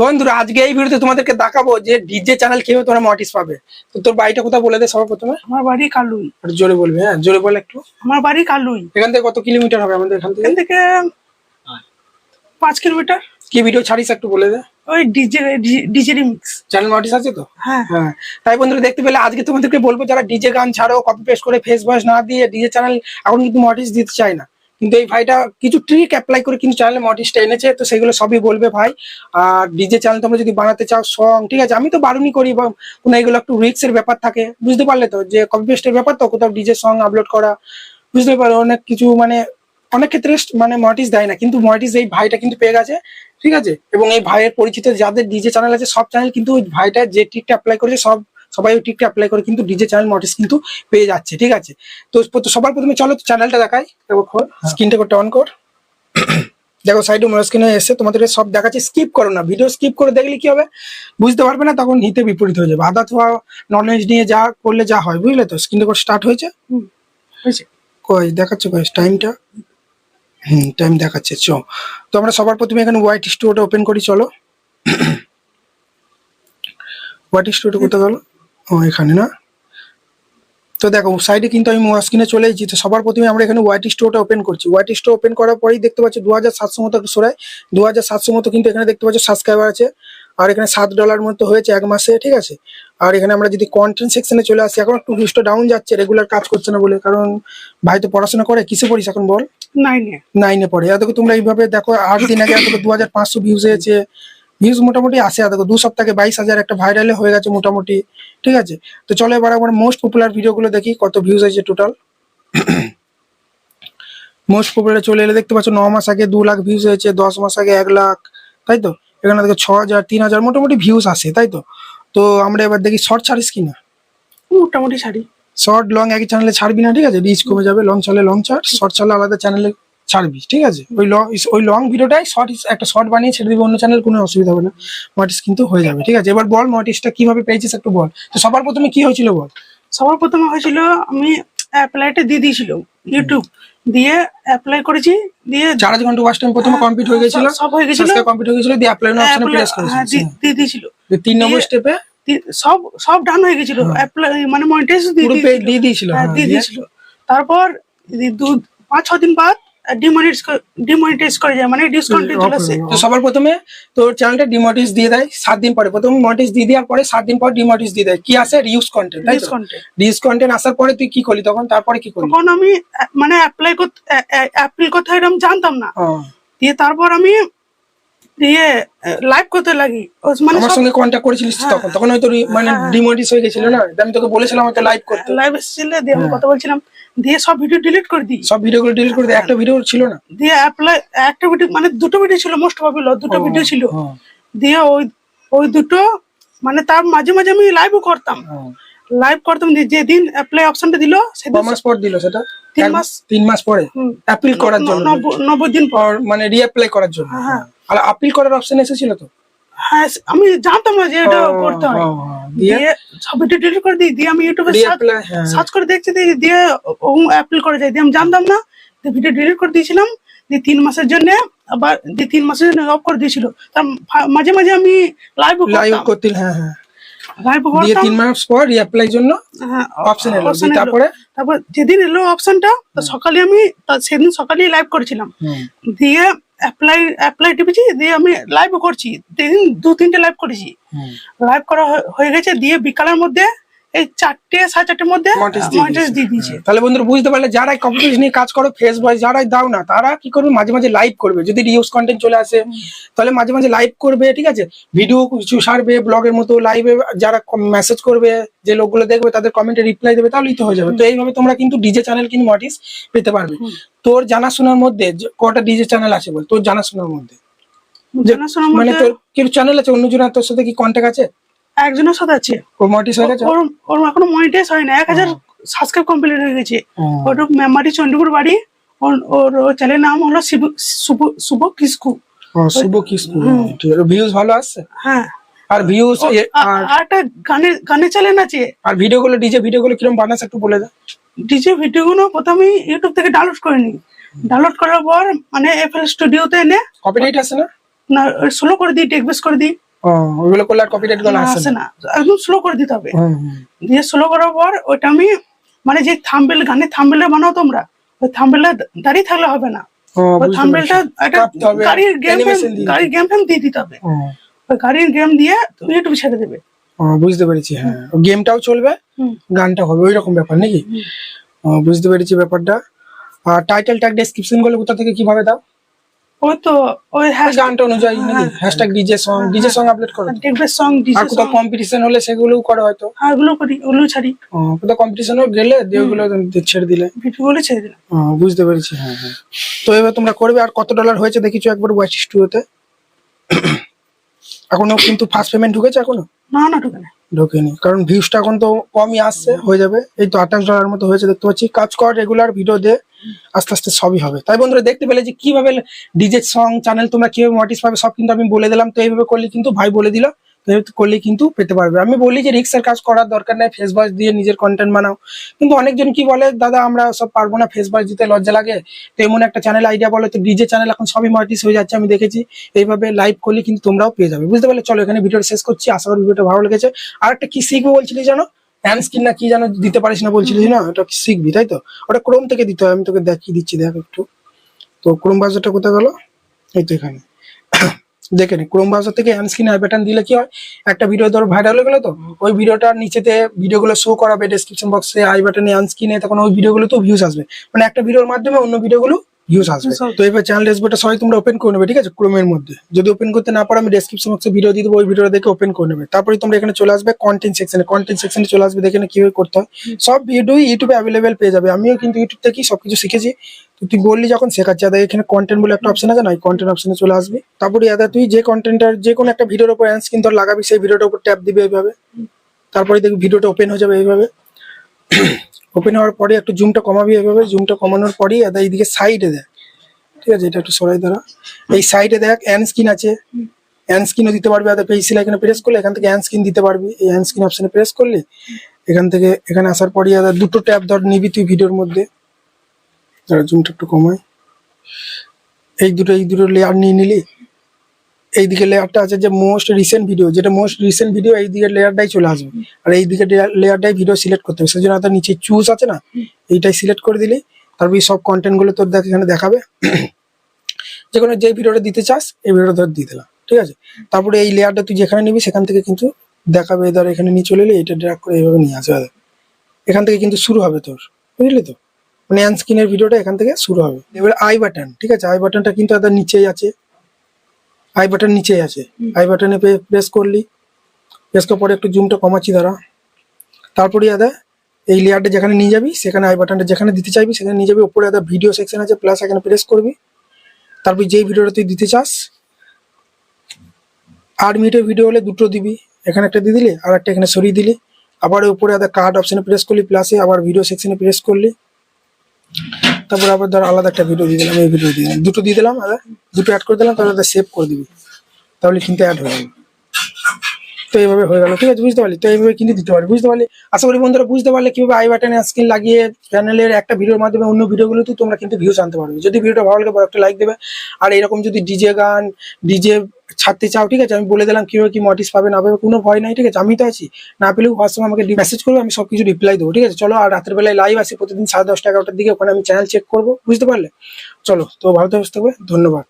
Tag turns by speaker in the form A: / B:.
A: বন্ধুরা আজকে এই ভিডিওতে তোমাদেরকে দেখাবো যে ডিজে চ্যানেল কীভাবে তোমরা মটিস পাবে। তো তোর বাড়িটা কোথায় বলে দে সবার প্রথমে?
B: আমার বাড়ি কালুই।
A: একটু জোরে বলবে হ্যাঁ? জোরে বলে একটু।
B: আমার বাড়ি কালুই।
A: এখান থেকে কত কিলোমিটার হবে আমাদের এখান থেকে?
B: এখান থেকে পাঁচ কিলোমিটার।
A: কি ভিডিও ছাড়িস একটু বলে দে।
B: ওই ডিজে ডিজে রিমিক্স
A: চ্যানেল মটিস আছে তো?
B: হ্যাঁ।
A: হ্যাঁ। তাই বন্ধুরা দেখতে পেলে আজকে তোমাদেরকে বলব যারা ডিজে গান ছাড়ো কপি পেস্ট করে ফেস ভয়েস না দিয়ে ডিজে চ্যানেল এখন কিন্তু মটিস দিতে চায় না। কিন্তু এই ভাইটা কিছু ট্রিক অ্যাপ্লাই করে কিন্তু চ্যানেলে মটিসটা এনেছে, তো সেগুলো সবই বলবে ভাই। আর ডিজে চ্যানেল তোমরা যদি বানাতে চাও সং ঠিক আছে? আমি তো বারণই করি বা কোনো এগুলো একটু রিক্স এর ব্যাপার থাকে। বুঝতে পারলে তো? যে কপি পেস্টের ব্যাপার তো? কোথাও ডিজে সং আপলোড করা, বুঝতে পারো অনেক কিছু মানে অনেক ক্ষেত্রে মানে মটিস দেয় না। কিন্তু মটিস এই ভাইটা কিন্তু পেয়ে গেছে, ঠিক আছে? এবং এই ভাইয়ের পরিচিত যাদের ডিজে চ্যানেল আছে, সব চ্যানেল কিন্তু ওই ভাইটা যে ট্রিকটা অ্যাপ্লাই করেছে, সব সবাই ওই ট্রিকটা অ্যাপ্লাই করে কিন্তু ডিজে চ্যানেল মটিস কিন্তু পেয়ে যাচ্ছে ঠিক আছে? তো সবার প্রথমে চলো তো চ্যানেলটা দেখাই। স্ক্রিনটা করতে অন কর। দেখো সাইডে মোবাইল স্ক্রিনে এসে তোমাদের সব দেখাচ্ছে স্কিপ করো না। ভিডিও স্কিপ করে দেখলে কি হবে? বুঝতে পারবে না তখন হিতে বিপরীত হয়ে যাবে। আদা থোয়া নলেজ নিয়ে যা করলে যা হয় বুঝলে তো? স্ক্রিনটা করে স্টার্ট হয়েছে?
B: হয়েছে।
A: কই দেখাচ্ছে কই? টাইমটা হুম টাইম দেখাচ্ছে চ। তো আমরা সবার প্রথমে এখানে হোয়াইট স্টুডিওটা ওপেন করি চলো। হোয়াইট স্টুডিও কোথায় গেল? ও এখানে না? তো দেখো সাইডে কিন্তু আমি স্ক্রিনে চলে এসেছি। তো সবার প্রথমে আমরা এখানে হোয়াইট স্টোরটা ওপেন করছি। হোয়াইট স্টোর ওপেন করার পরেই দেখতে পাচ্ছি দু হাজার সাতশো মতো সরাই দু হাজার সাতশো মতো কিন্তু এখানে দেখতে পাচ্ছি সাবস্ক্রাইবার আছে। আর এখানে সাত ডলার মতো হয়েছে এক মাসে ঠিক আছে? আর এখানে আমরা যদি কন্টেন্ট সেকশনে চলে আসি এখন একটু ভিউজটা ডাউন যাচ্ছে রেগুলার কাজ করছে না বলে। কারণ ভাই তো পড়াশোনা করে কিসে পড়িস এখন বল?
B: নাইনে
A: নাইনে পড়ে। দেখো তোমরা এইভাবে দেখো আট দিন আগে দু হাজার পাঁচশো ভিউজ হয়েছে। ভিউজ মোটামুটি আসে দেখো দু সপ্তাহে বাইশ হাজার একটা ভাইরালে হয়ে গেছে মোটামুটি ঠিক আছে তো চলো এবার আমরা মোস্ট পপুলার ভিডিওগুলো দেখি কত ভিউজ হয়েছে টোটাল মোস্ট পপুলার চলে এলে দেখতে পাচ্ছ ন মাস আগে দু লাখ ভিউজ হয়েছে দশ মাস আগে এক লাখ তাই তো এখানে দেখো ছ হাজার তিন হাজার মোটামুটি ভিউজ আসে তাই তো তো আমরা এবার দেখি শর্ট ছাড়িস কিনা
B: মোটামুটি শাড়ি
A: শর্ট লং একই চ্যানেলে ছাড়বি না ঠিক আছে রিচ কমে যাবে লং চালে লং ছাড় শর্ট চালে আলাদা চ্যানেলে ছাড়বি ঠিক আছে? ওই লং ওই লং ভিডিওটাই শর্ট একটা শর্ট বানিয়ে ছেড়ে দিবি অন্য চ্যানেল কোনো অসুবিধা হবে না। মটিস কিন্তু হয়ে যাবে ঠিক আছে? এবার বল মটিসটা কীভাবে পেয়েছিস একটু বল। তো সবার প্রথমে কি হয়েছিল বল?
B: সবার প্রথমে হয়েছিল আমি অ্যাপ্লাইটা দিয়ে দিয়েছিল ইউটিউব দিয়ে অ্যাপ্লাই করেছি দিয়ে
A: চার ঘণ্টা ওয়াচ টাইম প্রথমে কমপ্লিট হয়ে গেছিল।
B: সব হয়ে গেছিল।
A: কমপ্লিট হয়ে গেছিল দিয়ে অ্যাপ্লাই অপশনে প্রেস
B: হ্যাঁ,
A: করেছিস।
B: দিয়ে- দিয়ে দিয়েছিল।
A: তিন নম্বর স্টেপে
B: সব সব ডান হয়ে গেছিল। অ্যাপ্লাই মানে মনিটাইজ দিয়ে দিয়েছিল।
A: দিয়ে দিয়েছিল
B: হ্যাঁ,
A: হ্যাঁ,
B: দিয়ে
A: দিয়ে-
B: দিয়েছিল। তারপর দু পাঁচ ছ দিন বাদ ডিমনিটাইজ করে যায় মানে ডিসকাউন্ট চলে আসে।
A: তো সবার প্রথমে তোর চ্যানেলটা ডিমোটিস দিয়ে দেয় সাত দিন পরে। প্রথমে মটিস দিয়ে দেওয়ার পরে সাত দিন পর ডিমোটিস দিয়ে দেয়। কি আসে? রিউজ কন্টেন্ট তাই তো? রিউজ কন্টেন্ট আসার পরে তুই কি করলি? তখন তারপরে কি করলি?
B: তখন আমি মানে অ্যাপ্লাই করতে কথা এরকম জানতাম না। দিয়ে তারপর আমি দিয়ে লাইভ করতে লাগি। মানে
A: আমার সঙ্গে কন্ট্যাক্ট করেছিলিস তখন। তখন হয়তো মানে ডিমোটিস হয়ে গেছিল না? আমি তোকে বলেছিলাম হয়তো লাইভ করতে।
B: লাইভ এসেছিল দিয়ে
A: হ্যাঁ।
B: আমি কথা বলছিলাম। দিয়ে সব ভিডিও ডিলিট করে দিই।
A: সব ভিডিওগুলো ডিলিট করে দে একটা ভিডিও ছিল না?
B: দিয়ে অ্যাপ্লাই একটা ভিডিও মানে দুটো ভিডিও ছিল মোস্ট পপুলার দুটো ভিডিও ছিল। দিয়ে ওই ওই দুটো মানে তার মাঝে মাঝে আমি লাইভও করতাম। লাইভ করতাম যেদিন অ্যাপ্লাই অপশনটা দিল সেদিন
A: মাস পর দিল সেটা?
B: তিন মাস।
A: তিন মাস পরে? অ্যাপিল করার জন্য?
B: নব্বই- দিন পর।
A: মানে রিঅ্যাপ্লাই করার জন্য?
B: হ্যাঁ।
A: আর আপিল করার অপশন এসেছিল তো?
B: হ্যাঁ আমি জানতাম না যে এটা করতে হয়।
A: দিয়ে?
B: ভিডিও ডিলিট করে দিই দিয়ে আমি ইউটিউবে
A: হ্যাঁ।
B: সার্চ করে দেখছি দিয়ে- ও অ্যাপ্লাই করে যায়। দিয়ে আমি জানতাম না ভিডিও ডিলিট করে দিয়েছিলাম। দিয়ে তিন মাসের জন্য আবার দিয়ে তিন মাসের জন্য অফ করে দিয়েছিল। তার মাঝে মাঝে আমি লাইভ
A: লাইভ
B: করতাম।
A: করতে হ্যাঁ হ্যাঁ।
B: লাইভ
A: দিয়ে তিন মাস পর রিঅ্যাপ্লাই জন্য
B: হ্যাঁ
A: অপশন এলো। দিয়ে
B: এলো।
A: তারপরে?
B: তারপর যেদিন এলো অপশনটা সকালে আমি সেদিন সকালেই লাইভ করেছিলাম। দিয়ে অ্যাপ্লাই অ্যাপ্লাই টিপেছি দিয়ে আমি লাইভ করছি। দিন দু তিনটে লাইভ করেছি লাইভ করা হয়ে- হয়ে গেছে দিয়ে বিকালের মধ্যে এই চারটে সাড়ে চারটের মধ্যে
A: Monetize দিয়ে দিয়েছে। তাহলে বন্ধুরা বুঝতে পারলে যারাই কম্পিটিশন নিয়ে কাজ করো ফেস ভয়েস যারাই দাও না তারা কি করবে? মাঝে মাঝে লাইভ করবে। যদি রিউজ কন্টেন্ট চলে আসে তাহলে মাঝে মাঝে লাইভ করবে ঠিক আছে? ভিডিও কিছু সারবে ব্লগের মতো লাইভে যারা মেসেজ করবে যে লোকগুলো দেখবে তাদের কমেন্টে রিপ্লাই দেবে তাহলেই তো হয়ে যাবে। তো এইভাবে তোমরা কিন্তু ডিজে চ্যানেল কিন্তু মটিস পেতে পারবে। তোর জানাশোনার মধ্যে কটা ডিজে চ্যানেল আছে বল? তোর জানাশোনার মধ্যে? মানে তোর কিছু চ্যানেল আছে? অন্য জনের তোর সাথে কি কন্ট্যাক্ট আছে?
B: একজনের সাথে আছে।
A: ও মটিস হয়ে গেছে?
B: ওর ওর এখনও মনিটাইজ হয় না এক হাজার সাবস্ক্রাইব কমপ্লিট হয়ে গেছে। ওর মেমারি চন্ডীপুর বাড়ি। ওর ওর চ্যানেলের নাম হলো শিব শুভ শুভ কিসকু।
A: শুভ কিসকু। ভিউজ ভালো আসছে?
B: হ্যাঁ।
A: আর ভিউজ আর
B: একটা গানের গানের চ্যানেল আছে।
A: আর ভিডিও গুলো ডিজে ভিডিও গুলো কীরকম বানাস একটু বলে দে।
B: ডিজে ভিডিওগুলো প্রথমে ইউটিউব থেকে ডাউনলোড করে নিই ডাউনলোড করার পর মানে এফএল স্টুডিওতে এনে
A: কপিরাইট আছে না?
B: না স্লো করে দিই টেক বেস করে দিই।
A: ও ওইগুলো করলে আর কপিরাইটগুলো আসে না?
B: একদম স্লো করে দিতে হবে। দিয়ে স্লো করার পর আমি মানে যে থাম্বেল গানের থাম্বেলটা বানাও তোমরা ওই থাম্বেলটা দাঁড়িয়ে থাকলে হবে না। ওই থাম্বেলটা একটা গাড়ির গেম
A: দিয়ে।
B: গাড়ির গেম ফেম দিয়ে দিতে হবে। ওই গাড়ির গেম দিয়ে তুমি ছেড়ে দেবে।
A: বুঝতে পেরেছি হ্যাঁ। গেমটাও চলবে। গানটা হবে ওই রকম ব্যাপার নাকি? বুঝতে পেরেছি ব্যাপারটা। আর টাইটেল ট্যাগ ডেসক্রিপশনগুলো কোথা থেকে কীভাবে দাও?
B: ওই তো ওই
A: গানটা অনুযায়ী
B: হ্যাঁ।
A: Hashtag DJ song DJ song upload করো?
B: দেখবে সং ডিজে
A: আর কোথাও কম্পিটিশন হলে সেগুলোও করো হয়তো।
B: হ্যাঁ ওগুলো করি ওগুলো ছাড়ি।
A: কোথাও কম্পিটিশন গেলে দিয়ে ওগুলো ছেড়ে দিলে।
B: ভিডিওগুলো ছেড়ে দিলাম।
A: ও, বুঝতে পেরেছি হ্যাঁ হ্যাঁ। তো এবার তোমরা করবে আর কত ডলার হয়েছে দেখিছো একবার ওয়াচ স্টুডিওতে এখনও কিন্তু ফার্স্ট পেমেন্ট ঢুকেছে এখনও?
B: না না ঢুকে না
A: ঢোকেনি। কারণ ভিউসটা এখন তো কমই আসছে, হয়ে যাবে। এই তো আঠাশ ডলার মতো হয়েছে, দেখতে পাচ্ছি। কাজ কর রেগুলার ভিডিও দে, আস্তে আস্তে সবই হবে। তাই বন্ধুরা, দেখতে পেলে যে কীভাবে ডিজে সং চ্যানেল তোমরা কীভাবে মোটিস পাবে, সব কিন্তু আমি বলে দিলাম। তো এইভাবে করলে কিন্তু ভাই বলে দিল। করলে কিন্তু পেতে পারবে। আমি বলি যে রিক্সের কাজ করার দরকার নেই ফেস ওয়াশ দিয়ে নিজের কন্টেন্ট বানাও। কিন্তু অনেকজন কি বলে, দাদা, আমরা সব পারব না ফেস ওয়াশ দিতে, লজ্জা লাগে? তো এমন একটা চ্যানেল আইডিয়া বলো, তো ডিজে চ্যানেল এখন সবই মার্টিস হয়ে যাচ্ছে, আমি দেখেছি। এইভাবে লাইভ করলে কিন্তু তোমরাও পেয়ে যাবে। বুঝতে পারলে? চলো এখানে ভিডিওটা শেষ করছি, আশা করি ভিডিওটা ভালো লেগেছে। আর একটা কি শিখব বলছিলি জানো? হ্যান্ড স্কিন না কি জানো দিতে পারিস না বলছিলি না? ওটা শিখবি, তাই তো? ওটা ক্রোম থেকে দিতে হয়, আমি তোকে দেখিয়ে দিচ্ছি, দেখ একটু। তো ক্রোম ব্রাউজারটা কোথায় গেলো? এই তো এখানে। দেখে নি। ক্রোম ব্রাউজার থেকে স্ক্রিন আই বাটন দিলে কি হয়? একটা ভিডিও ধর ভাইরাল হয়ে গেলো তো, ওই ভিডিওটার নিচেতে ভিডিওগুলো শো করাবে ডেসক্রিপশন বক্সে আই বাটনে স্ক্রিনে তখন ওই ভিডিওগুলো তো ভিউজ আসবে। মানে একটা ভিডিওর মাধ্যমে অন্য ভিডিওগুলো ভিউজ আসবে। তো এবার চ্যানেল ড্যাশবোর্ডটা সবাই তোমরা ওপেন করে নেবে ঠিক আছে? ক্রোমের মধ্যে। যদি ওপেন করতে না পারো আমি ডেসক্রিপশন বক্সে ভিডিও দিয়ে দেবো ওই ভিডিওটা দেখে ওপেন করে নেবে। তারপরে তোমরা এখানে চলে আসবে কন্টেন্ট সেকশনে কন্টেন্ট সেকশনে চলে আসবে দেখে কীভাবে করতে হয়। সব ভিডিও ইউটিউবে অ্যাভেলেবেল পেয়ে যাবে। আমিও কিন্তু ইউটিউব থেকেই সবকিছু শিখেছি। তো তুই বললি যখন শেখাচ্ছি আদা এখানে কন্টেন্ট বলে একটা অপশন আছে না কন্টেন্ট অপশনে চলে আসবি। তারপরে আদা তুই যে কন্টেন্টটার যে কোনো একটা ভিডিওর উপর অ্যান্স কিন্তু লাগাবি সেই ভিডিওটার উপর ট্যাপ দিবে এইভাবে। তারপরে দেখবি ভিডিওটা ওপেন হয়ে যাবে এইভাবে। ওপেন হওয়ার পরে একটু জুমটা কমাবি এভাবে জুমটা কমানোর পরেই আদা এইদিকে সাইডে দেখ। ঠিক আছে? এটা একটু সরাই দাঁড়া। এই সাইডে দেখ অ্যান স্ক্রিন আছে। অ্যান স্ক্রিনও দিতে পারবি, আদা পেন্সিল এখানে প্রেস করলে এখান থেকে অ্যান স্ক্রিন দিতে পারবি। এই অ্যান স্ক্রিন অপশানে প্রেস করলে এখান থেকে, এখানে আসার পরই আদা দুটো ট্যাব ধর নিবি তুই ভিডিওর মধ্যে। জুমটা একটু কমাই। এই দুটো এই দুটো লেয়ার নিয়ে নিলি। এইদিকে লেয়ারটা আছে যে মোস্ট রিসেন্ট ভিডিও যেটা মোস্ট রিসেন্ট ভিডিও এই দিকের লেয়ারটাই চলে আসবে। আর এই দিকে লেয়ারটাই ভিডিও সিলেক্ট করতে হবে। সেজন্য তার নিচে চুজ আছে না? এইটাই সিলেক্ট করে দিলি তারপর সব কন্টেন্টগুলো তোর দেখ এখানে দেখাবে। যে কোনো যে ভিডিওটা দিতে চাস এই ভিডিওটা ধর দিয়ে দিলাম। ঠিক আছে? তারপরে এই লেয়ারটা তুই যেখানে নিবি সেখান থেকে কিন্তু দেখাবে ধর এখানে নিয়ে চলে এলে এটা ড্র্যাগ করে এইভাবে নিয়ে আসবে এখান থেকে কিন্তু শুরু হবে তোর। বুঝলি তো? মানে স্ক্রিনের ভিডিওটা এখান থেকে শুরু হবে। এবার আই বাটন ঠিক আছে? আই বাটনটা কিন্তু তাদের নিচেই আছে। আই বাটন নিচেই আছে। আই বাটনে প্রেস করলি। প্রেস করার পরে একটু জুমটা কমাচ্ছি দাঁড়া। তারপরে দাদা এই লেয়ারটা যেখানে নিয়ে যাবি সেখানে আই বাটনটা যেখানে দিতে চাইবি সেখানে নিয়ে যাবি। ওপরে দাদা ভিডিও সেকশন আছে প্লাস এখানে প্রেস করবি। তারপর যেই ভিডিওটা তুই দিতে চাস আট মিনিটের ভিডিও হলে দুটো দিবি। এখানে একটা দিয়ে দিলি আর একটা এখানে সরিয়ে দিলি। আবার উপরে আদা কার্ড অপশানে প্রেস করলি প্লাসে আবার ভিডিও সেকশনে প্রেস করলি। তারপর আবার ধর আলাদা একটা ভিডিও দিয়ে দিলাম, এই ভিডিও দিয়ে দিলাম। দুটো দিয়ে দিলাম দুটো অ্যাড করে দিলাম, তাহলে সেভ করে দিবি। তাহলে কিন্তু অ্যাড হয়ে যাবে। তো এইভাবে হয়ে গেল। ঠিক আছে, বুঝতে পারলি? তো এইভাবে কিন্তু দিতে পারবি, বুঝতে পারলি? আশা করি বন্ধুরা বুঝতে পারলে কীভাবে আই বাটনে স্ক্রিন লাগিয়ে চ্যানেলের একটা ভিডিওর মাধ্যমে অন্য ভিডিওগুলোতে তোমরা কিন্তু ভিউজ আনতে পারবে। যদি ভিডিওটা ভালো লাগে, বড় একটা লাইক দেবে। আর এরকম যদি ডিজে গান ডিজে ছাড়তে চাও, ঠিক আছে? আমি বলে দিলাম কীভাবে কি মটিস পাবে, না পাবে, কোনো ভয় নাই, ঠিক আছে? আমি তো আছি। না পেলেও হোয়াটসঅ্যাপে আমাকে মেসেজ করবে, আমি সব কিছু রিপ্লাই দেবো, ঠিক আছে? চলো, আর রাতের বেলায় লাইভ আসি, প্রতিদিন সাড়ে দশটা, এগারোটার দিকে, ওখানে আমি চ্যানেল চেক করব, বুঝতে পারলে? চলো, তো ভালো থাকবে ধন্যবাদ।